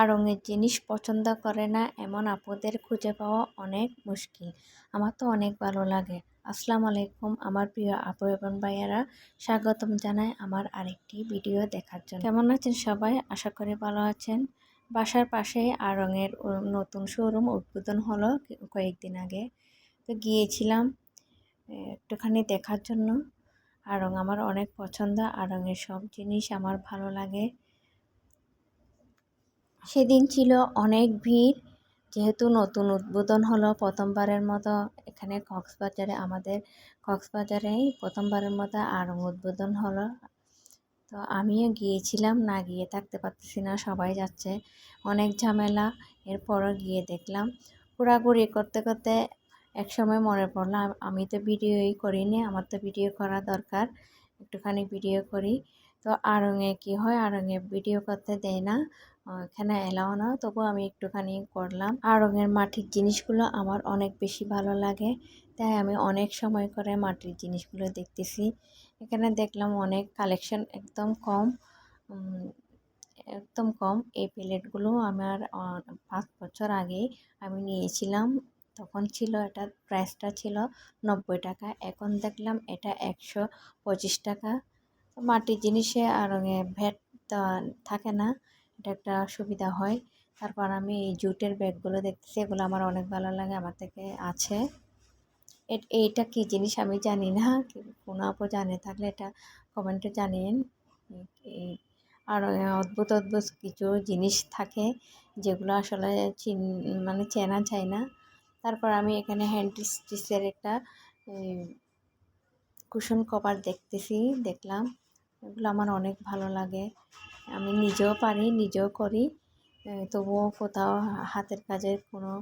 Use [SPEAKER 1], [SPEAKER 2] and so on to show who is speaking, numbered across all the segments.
[SPEAKER 1] আড়ঙের জিনিস পছন্দ করে না এমন আপুদের খুঁজে পাওয়া অনেক মুশকিল। আমার তো অনেক ভালো লাগে। আসসালামু আলাইকুম আমার প্রিয় আপু এবং ভাইয়ারা। স্বাগতম জানাই আমার আরেকটি ভিডিও দেখার জন্য। কেমন আছেন সবাই? আশা করি ভালো আছেন। বাসার পাশে আড়ঙের নতুন শোরুম উদ্বোধন হলো কয়েকদিন আগে। তো গিয়েছিলাম একটুখানি দেখার জন্য। আড়ং আমার অনেক পছন্দ। আড়ঙের সব জিনিস আমার ভালো লাগে। সেদিন ছিল অনেক ভিড়। যেহেতু নতুন উদ্বোধন হলো প্রথমবারের মতো, এখানে কক্সবাজারে, আমাদের কক্সবাজারেই প্রথমবারের মতো আর উদ্বোধন হলো। তো আমিও গিয়েছিলাম, না গিয়ে থাকতে পারতেছি না, সবাই যাচ্ছে। অনেক ঝামেলা, এরপরও গিয়ে দেখলাম। ঘোরাঘুরি করতে করতে এক সময় মনে পড়ল আমি তো ভিডিওই করিনি, আমার তো ভিডিও করা দরকার, একটুখানি ভিডিও করি। তো আড়ঙে কি হয় আড়ঙে ভিডিও করতে দেয় না এখানে এলাও না। তবু আমি একটুখানি করলাম। আর রঙের মাটির জিনিসগুলো আমার অনেক বেশি ভালো লাগে। তাই আমি অনেক সময় করে মাটির জিনিসগুলো দেখতেছি। এখানে দেখলাম অনেক কালেকশন একদম কম। একদম কম। এই প্লেটগুলো আমার পাঁচ বছর আগে আমি নিয়েছিলাম। তখন ছিল এটা প্রাইসটা ছিল নব্বই টাকা। এখন দেখলাম এটা একশো পঁচিশ টাকা। মাটির জিনিসে আর ভ্যাট থাকে না। এটা একটা সুবিধা হয়। তারপর আমি এই জুটের ব্যাগগুলো দেখতেছি, এগুলো আমার অনেক ভালো লাগে, আমার থেকে আছে। এইটা কি জিনিস আমি জানি না কোনো আপু জানে? থাকলে এটা কমেন্টে জানিয়েন। আর অদ্ভুত অদ্ভুত কিছু জিনিস থাকে, যেগুলো আসলে চিন মানে চেনা যায় না। তারপর আমি এখানে হ্যান্ড স্টিচের একটা কুশন কভার দেখতেছি, দেখলাম। এগুলো আমার অনেক ভালো লাগে। আমি নিজেও পারি, নিজেও করি। তবুও কোথাও হাতের কাজের কোনো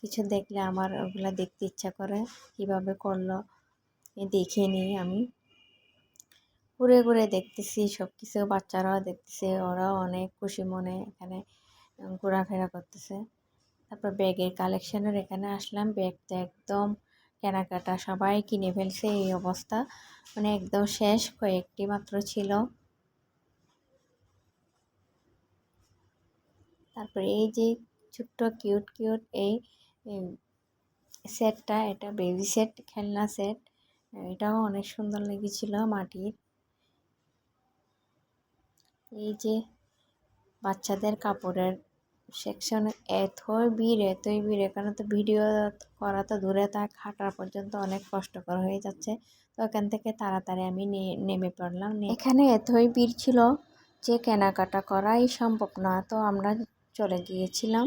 [SPEAKER 1] কিছু দেখলে আমার ওগুলো দেখতে ইচ্ছা করে কীভাবে করল দেখে নিই আমি। ঘুরে ঘুরে দেখতেছি সব কিছু বাচ্চারাও দেখতেছে, ওরাও অনেক খুশি মনে এখানে, ঘোরাফেরা করতেছে। তারপর ব্যাগের কালেকশানের এখানে আসলাম, ব্যাগটা একদম কেনাকাটা সবাই কিনে ফেলছে, এই অবস্থা। মানে একদম শেষ কয়েকটি মাত্র ছিল। তারপরে এই যে ছোট্ট, কিউট কিউট এই সেটটা, এটা বেবি সেট খেলনা সেট এটাও অনেক সুন্দর লেগেছিল মাটির। এই যে বাচ্চাদের কাপড়ের সেকশনে এতই ভিড় এতই ভিড়। এখানে তো ভিডিও করা তো দূরে থাক হাঁটার পর্যন্ত অনেক কষ্টকর হয়ে যাচ্ছে। তো এখান থেকে তাড়াতাড়ি আমি নেমে পড়লাম। এখানে এতই ভিড় ছিল যে কেনাকাটা করাই সম্ভব না। তো আমরা চলে গিয়েছিলাম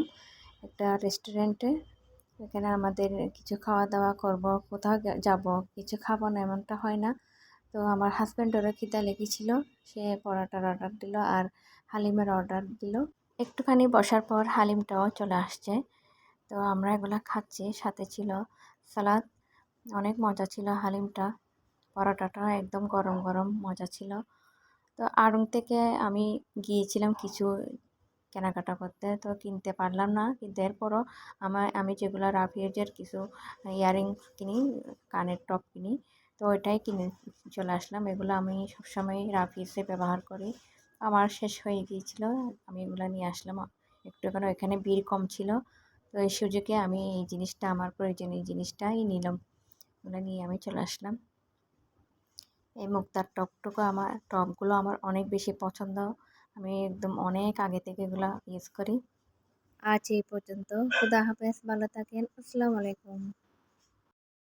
[SPEAKER 1] একটা রেস্টুরেন্টে। এখানে আমাদের কিছু খাওয়া দাওয়া করব, কোথাও যাব। কিছু খাব না, এমনটা হয় না। তো আমার হাজব্যান্ডেরও খিদা লেগেছিল, সে পরাটার অর্ডার দিল আর হালিমের অর্ডার দিল। একটুখানি বসার পর হালিমটাও চলে আসছে। তো আমরা এগুলো খাচ্ছি, সাথে ছিল সালাদ। অনেক মজা ছিল হালিমটা। পরোটাটা একদম গরম গরম মজা ছিল। তো আড়ং থেকে আমি গিয়েছিলাম কিছু কেনাকাটা করতে, তো কিনতে পারলাম না। কিন্তু এরপরও আমার, আমি যেগুলো রাফিউজের কিছু ইয়ারিংস কিনি, কানের টপ কিনি, তো ওইটাই কিনে চলে আসলাম। এগুলো আমি সবসময় রাফিউজে ব্যবহার করি। আমার শেষ হয়ে গিয়েছিল। আমি এগুলো নিয়ে আসলাম। একটু এখানে ওইখানে ভিড় কম ছিল। তো এই সুযোগে আমি এই জিনিসটা, আমার প্রয়োজনীয় জিনিসটাই নিলাম। ওগুলো নিয়ে আমি চলে আসলাম। এই মুক্তার টপটুকু আমার, টপগুলো আমার অনেক বেশি পছন্দ। আমি একদম অনেক আগে থেকে এগুলো ইউজ করি। আজ এই পর্যন্ত। খুদা হাফেজ। ভালো থাকেন। আসসালামু আলাইকুম।